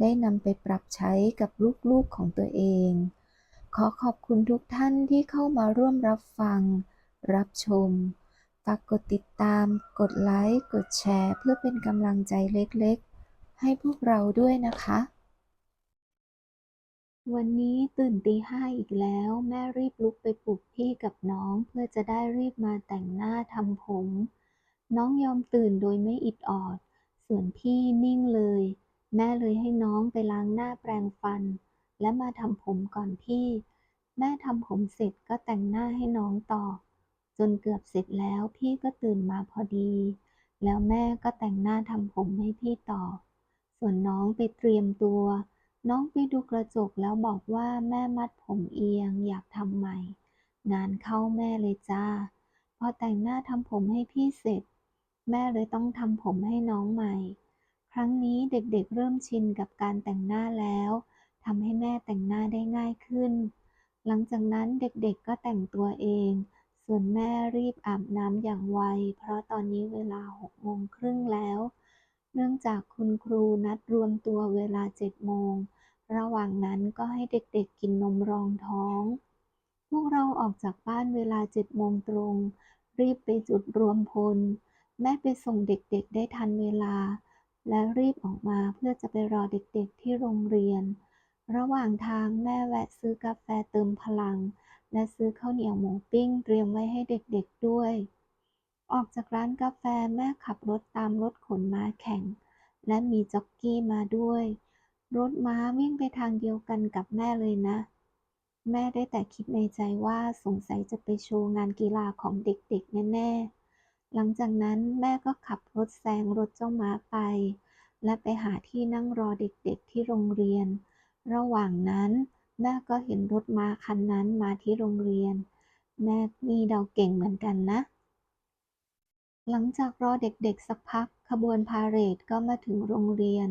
ได้นำไปปรับใช้กับลูกๆของตัวเอง ขอขอบคุณทุกท่านที่เข้ามาร่วมรับฟัง รับชม ฝากกดติดตาม กดไลค์ กดแชร์ เพื่อเป็นกำลังใจเล็กๆ ให้พวกเราด้วยนะคะ วันนี้ตื่นตีห้าอีกแล้ว แม่รีบลุกไปปลุกพี่กับน้องเพื่อจะได้รีบมาแต่งหน้าทำผม น้องยอมตื่นโดยไม่อิดออด ส่วนพี่นิ่งเลย แม่เลยให้น้องไปล้างหน้าแปรงฟัน และมาทำผมก่อนพี่ แม่ทำผมเสร็จก็แต่งหน้าให้น้องต่อ จนเกือบเสร็จแล้วพี่ก็ตื่นมาพอดี แล้วแม่ก็แต่งหน้าทำผมให้พี่ต่อ ส่วนน้องไปเตรียมตัว น้องไปดูกระจกแล้วบอกว่าแม่มัดผมเอียงอยากทำใหม่ งานเข้าแม่เลยจ้า พอแต่งหน้าทำผมให้พี่เสร็จ แม่เลยต้องทำผมให้น้องใหม่ ครั้งนี้เด็กๆเริ่มชินกับการแต่งหน้าแล้วทำให้แม่แต่งหน้าได้ง่ายขึ้น หลังจากนั้นเด็กๆก็แต่งตัวเอง ส่วนแม่รีบอาบน้ำอย่างไว เพราะตอนนี้เวลาหกโมงครึ่งแล้ว เนื่องจากคุณครูนัดรวมตัวเวลาเจ็ดโมง ระหว่างนั้นก็ให้เด็กๆกินนมรองท้อง พวกเราออกจากบ้านเวลาเจ็ดโมงตรง รีบไปจุดรวมพล แม่ไปส่งเด็กๆได้ทันเวลา และรีบออกมาเพื่อจะไปรอเด็กๆที่โรงเรียน ระหว่างทางแม่แวะซื้อกาแฟเติมพลัง และซื้อข้าวเหนียวหมูปิ้งเตรียมไว้ให้เด็กๆด้วย ออกจากร้านกาแฟแม่ขับรถตามรถขนม้าแข่ง และมีจ็อกกี้มาด้วย รถม้าวิ่งไปทางเดียวกันกับแม่เลยนะ แม่ได้แต่คิดในใจว่าสงสัยจะไปโชว์งานกีฬาของเด็กๆแน่ๆ หลังจากนั้นแม่ก็ขับรถแซงรถเจ้าม้าไป และไปหาที่นั่งรอเด็กๆที่โรงเรียน ระหว่างนั้น แม่ก็เห็นรถม้าคันนั้นมาที่โรงเรียน แม่นี่เดาเก่งเหมือนกันนะ หลังจากรอเด็กๆสักพักขบวนพาเหรดก็มาถึงโรงเรียน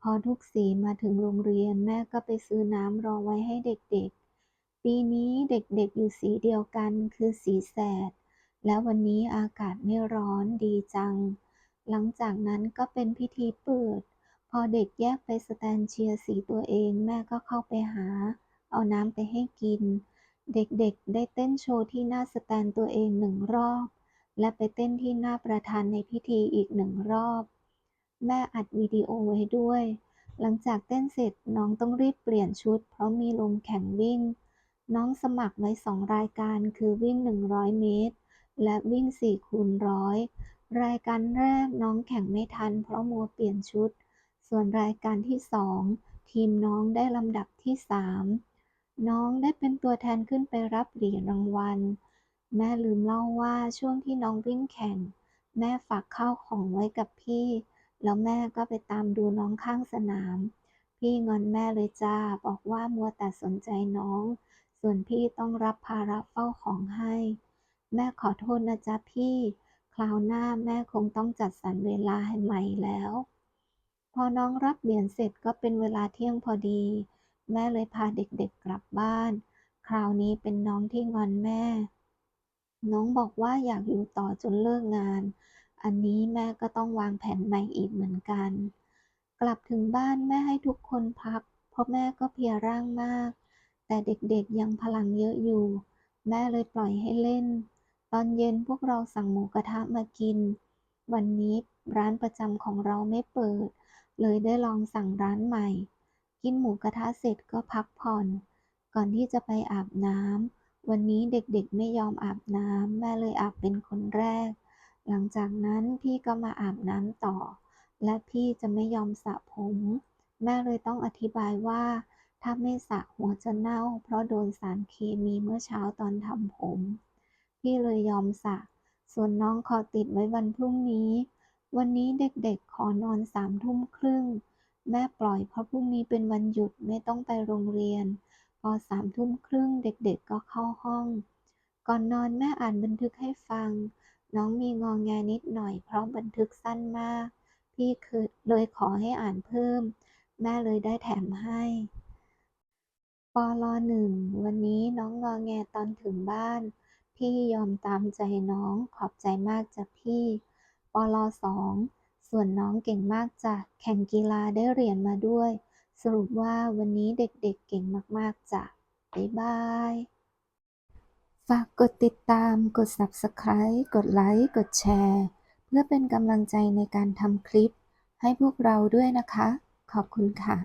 พอทุกสีมาถึงโรงเรียนแม่ก็ไปซื้อน้ำรอไว้ให้เด็กๆ ปีนี้เด็กๆอยู่สีเดียวกันคือสีแสด แล้ววันนี้อากาศไม่ร้อนดีจัง หลังจากนั้นก็เป็นพิธีเปิด พอเด็กแยกไปสแตนเชียร์สีตัวเองแม่ก็เข้าไปหา เอาน้ำไปให้กิน เด็กๆได้เต้นโชว์ที่หน้าสแตนตัวเองหนึ่งรอบ และไปเต้นที่หน้าประธานในพิธีอีกหนึ่งรอบ แม่อัดวิดีโอไว้ด้วย หลังจากเต้นเสร็จน้องต้องรีบเปลี่ยนชุด เพราะมีลงแข่งวิ่ง น้องสมัครไว้สองรายการคือวิ่ง 100 เมตร และวิ่ง4คูณร้อยรายการแรกน้องแข่งไม่ทัน เพราะมัวเปลี่ยนชุด ส่วนรายการที่สองทีมน้องได้ลำดับที่สามน้องได้เป็นตัวแทนขึ้นไปรับเหรียญรางวัล แม่ลืมเล่าว่าช่วงที่น้องวิ่งแข่ง แม่ฝากข้าวของไว้กับพี่ แล้วแม่ก็ไปตามดูน้องข้างสนาม พี่งอนแม่เลยจ้าบอกว่ามัวแต่สนใจน้อง ส่วนพี่ต้องรับภาระเฝ้าของให้ แม่ขอโทษนะจ๊ะพี่ คราวหน้าแม่คงต้องจัดสรรเวลาให้ใหม่แล้ว พอน้องรับเหรียญเสร็จก็เป็นเวลาเที่ยงพอดี แม่เลยพาเด็กๆกลับบ้าน คราวนี้เป็นน้องที่งอนแม่ น้องบอกว่าอยากอยู่ต่อจนเลิกงาน อันนี้แม่ก็ต้องวางแผนใหม่อีกเหมือนกัน กลับถึงบ้านแม่ให้ทุกคนพัก เพราะแม่ก็เพียร่างมาก แต่เด็กๆยังพลังเยอะอยู่ แม่เลยปล่อยให้เล่น ตอนเย็นพวกเราสั่งหมูกระทะมากิน วันนี้ร้านประจำของเราไม่เปิด เลยได้ลองสั่งร้านใหม่ กินหมูกระทะเสร็จก็พักผ่อน ก่อนที่จะไปอาบน้ำวันนี้เด็กๆไม่ยอมอาบน้ำแม่เลยอาบเป็นคนแรก หลังจากนั้นพี่ก็มาอาบน้ำต่อ และพี่จะไม่ยอมสระผม แม่เลยต้องอธิบายว่า ถ้าไม่สระหัวจะเน่า เพราะโดนสารเคมีเมื่อเช้าตอนทำผม พี่เลยยอมสะ ส่วนน้องขอติดไว้วันพรุ่งนี้ วันนี้เด็กๆ ขอนอนสามทุ่มครึ่ง แม่ปล่อยเพราะพรุ่งนี้เป็นวันหยุดไม่ต้องไปโรงเรียน พอสามทุ่มครึ่งเด็กๆ ก็เข้าห้อง ก่อนนอนแม่อ่านบันทึกให้ฟัง น้องมีงอแงนิดหน่อยเพราะบันทึกสั้นมาก พี่คือเลยขอให้อ่านเพิ่ม แม่เลยได้แถมให้ปลหนึ่งวันนี้น้องงอแงตอนถึงบ้าน พี่ยอมตามใจน้องขอบใจมากจ้ะพี่ปลสองส่วนน้องเก่งมากจ้ะแข่งกีฬาได้เหรียญมาด้วย สรุปว่าวันนี้เด็กๆเก่งมากๆจ้ะบ๊ายบาย ฝากกดติดตามกด Subscribe กดไลค์กดแชร์ เพื่อเป็นกำลังใจในการทำคลิป ให้พวกเราด้วยนะคะ ขอบคุณค่ะ